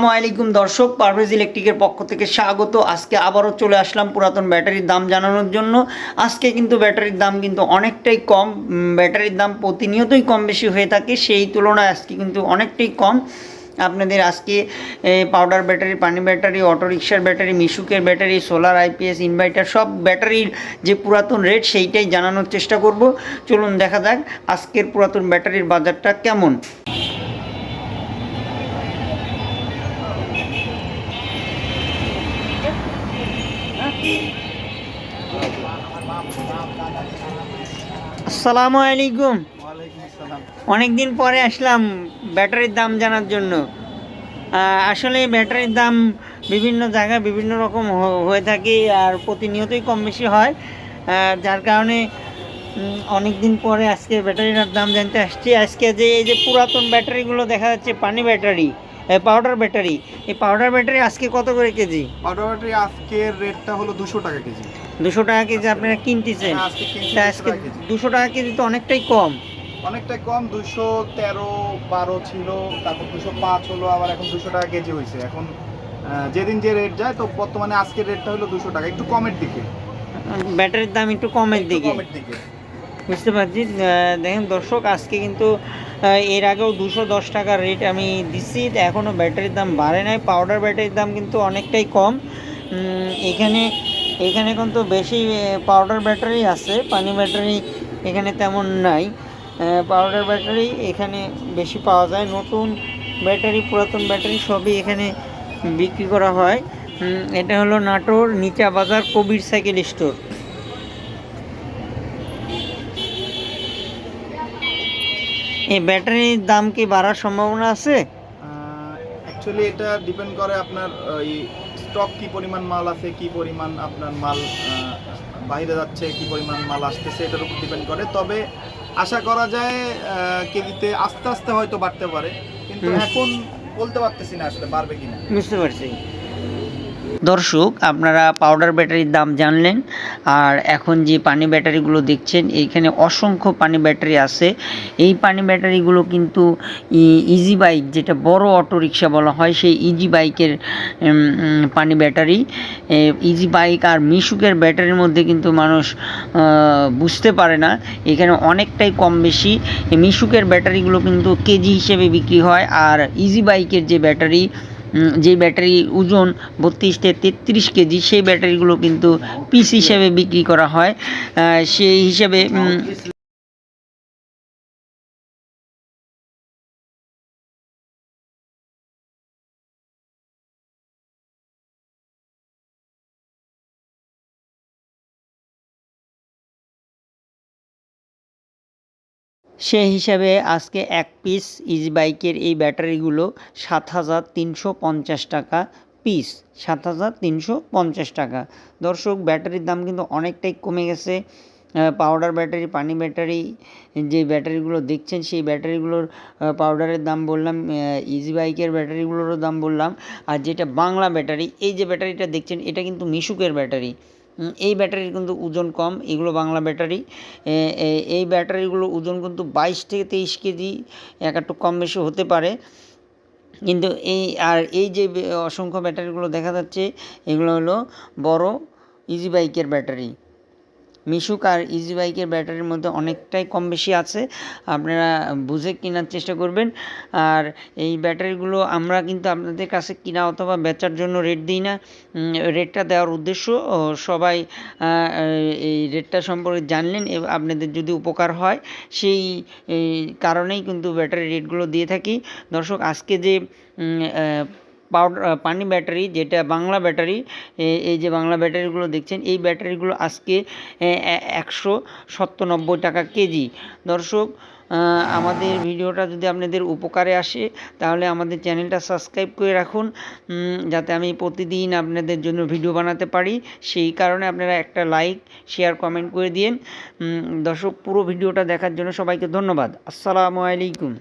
আসসালামু আলাইকুম দর্শক, পারভেজ ইলেকট্রিকের পক্ষ থেকে স্বাগত। আজকে আবারও চলে আসলাম পুরাতন ব্যাটারির দাম জানানোর জন্য। আজকে কিন্তু ব্যাটারির দাম কিন্তু অনেকটাই কম ব্যাটারির দাম প্রতিনিয়তই কম বেশি হয়ে থাকে। সেই তুলনায় আজকে কিন্তু অনেকটাই কম। আপনাদের আজকে পাউডার ব্যাটারি, পানি ব্যাটারি, অটোরিকশার ব্যাটারি, মিশুকের ব্যাটারি, সোলার, আইপিএস, ইনভার্টার, সব ব্যাটারির যে পুরাতন রেট, সেইটাই জানানোর চেষ্টা করব। চলুন দেখা যাক আজকের পুরাতন ব্যাটারির বাজারটা কেমন। আসসালামু আলাইকুম। অনেক দিন পরে আসলাম ব্যাটারির দাম জানার জন্য। আসলে ব্যাটারির দাম বিভিন্ন জায়গায় বিভিন্ন রকম হয়ে থাকে আর প্রতিনিয়তই কম বেশি হয়। যার কারণে অনেক দিন পরে আজকে ব্যাটারির দাম জানতে আসছি। আজকে যে, এই যে পুরাতন ব্যাটারিগুলো দেখা যাচ্ছে, পানি ব্যাটারি পাউডার ব্যাটারি, এই পাউডার ব্যাটারি আজকে কত করে কেজি? পাউডার ব্যাটারি আজকের রেটটা হলো দুশো টাকা কেজি। দুশো টাকা কেজি আপনারা কিনতেছেন। হ্যাঁ, আজকে কিনছি তা 200 আজকে দুশো টাকা কেজি তো অনেকটাই কম। অনেকটা কম দুশো তেরো বারো ছিল তারপর দুশো পাঁচ হলো আবার এখন দুশো টাকা কেজি হয়েছে। এখন যেদিন যে রেট যায় তো বর্তমানে আজকের রেটটা হলো দুশো টাকা একটু কমের দিকে। ব্যাটারির দাম একটু কমের দিকে। বুঝতে পারছি দেখেন দর্শক আজকে কিন্তু এর আগেও দুশো দশ টাকার রেট আমি দিচ্ছি তো এখনও ব্যাটারির দাম বাড়ে নাই। পাউডার ব্যাটারির দাম কিন্তু অনেকটাই কম। এখানে এখানে কিন্তু বেশি পাউডার ব্যাটারি আছে, পানি ব্যাটারি এখানে তেমন নাই। পাউডার ব্যাটারি এখানে বেশি পাওয়া যায়। নতুন ব্যাটারি পুরাতন ব্যাটারি সবই এখানে বিক্রি করা হয়। এটা হলো নাটোর নিচা বাজার কবির সাইকেল স্টোর। এই ব্যাটারির দাম কি বাড়ার সম্ভাবনা আছে? অ্যাকচুয়ালি এটা ডিপেন্ড করে আপনার, ওই স্টক কি পরিমাণ মাল আছে কি পরিমাণ আপনার মাল আহ, বাইরে যাচ্ছে কি পরিমাণ মাল আসতেছে এটার উপর ডিপেন্ড করে। তবে আশা করা যায় আহ, কেজিতে আস্তে আস্তে হয়তো বাড়তে পারে কিন্তু এখন বলতে পারতেছি না আসলে বাড়বে কিনা। বুঝতে পারছি। দর্শক, আপনারা পাউডার ব্যাটারির দাম জানলেন আর এখন যে পানি ব্যাটারিগুলো দেখছেন, এইখানে অসংখ্য পানি ব্যাটারি আছে। এই পানি ব্যাটারিগুলো কিন্তু ইজি বাইক যেটা বড় অটো রিক্সা বলা হয়, সেই ইজি বাইকের পানি ব্যাটারি ইজি বাইক আর মিশুকের ব্যাটারির মধ্যে কিন্তু মানুষ বুঝতে পারে না। এখানে অনেকটাই কম বেশি। মিশুকের ব্যাটারিগুলো কিন্তু কেজি হিসেবে বিক্রি হয়। আর ইজি বাইকের যে ব্যাটারি যে ব্যাটারি ওজন বত্রিশ থেকে তেত্রিশ কেজি, সেই ব্যাটারিগুলো কিন্তু পিস হিসাবে বিক্রি করা হয়। সেই হিসেবে সেই হিসাবে আজকে এক পিস ইজি বাইকের এই ব্যাটারিগুলো সাত হাজার তিনশো পঞ্চাশ টাকা পিস সাত হাজার তিনশো পঞ্চাশ টাকা। দর্শক, ব্যাটারির দাম কিন্তু অনেকটাই কমে গেছে। পাউডার ব্যাটারি, পানি ব্যাটারি, যে ব্যাটারিগুলো দেখছেন সেই ব্যাটারিগুলোর পাউডারের দাম বললাম ইজি বাইকের ব্যাটারিগুলোরও দাম বললাম। আর যেটা বাংলা ব্যাটারি, এই যে ব্যাটারিটা দেখছেন, এটা কিন্তু মিশুকের ব্যাটারি। এই ব্যাটারির কিন্তু ওজন কম, এগুলো বাংলা ব্যাটারি। এই ব্যাটারিগুলো ওজন কিন্তু বাইশ থেকে তেইশ কেজি, এক একটু কম বেশি হতে পারে। কিন্তু এই, আর এই যে অসংখ্য ব্যাটারিগুলো দেখা যাচ্ছে, এগুলো হলো বড় ইজি বাইকের ব্যাটারি। মিশুক আর ইজি বাইকের ব্যাটারির মধ্যে অনেকটাই কম বেশি আছে। আপনারা বুঝে কেনার চেষ্টা করবেন। আর এই ব্যাটারিগুলো আমরা কিন্তু আপনাদের কাছে কিনা অথবা বেচার জন্য রেট দিই না। রেটটা দেওয়ার উদ্দেশ্য সবাই এই রেটটা সম্পর্কে জানলেন। আপনাদের যদি উপকার হয়, সেই কারণেই কিন্তু ব্যাটারি রেটগুলো দিয়ে থাকি। দর্শক, আজকে যে পাউডার পানি ব্যাটারি যেটা বাংলা ব্যাটারি এই যে বাংলা ব্যাটারিগুলো দেখছেন, এই ব্যাটারিগুলো আজকে একশো সত্তর টাকা কেজি। দর্শক আমাদের ভিডিওটা যদি আপনাদের উপকারে আসে, তাহলে আমাদের চ্যানেলটা সাবস্ক্রাইব করে রাখুন যাতে আমি প্রতিদিন আপনাদের জন্য ভিডিও বানাতে পারি। সেই কারণে আপনারা একটা লাইক শেয়ার কমেন্ট করে দিন দর্শক, পুরো ভিডিওটা দেখার জন্য সবাইকে ধন্যবাদ। আসসালামু আলাইকুম।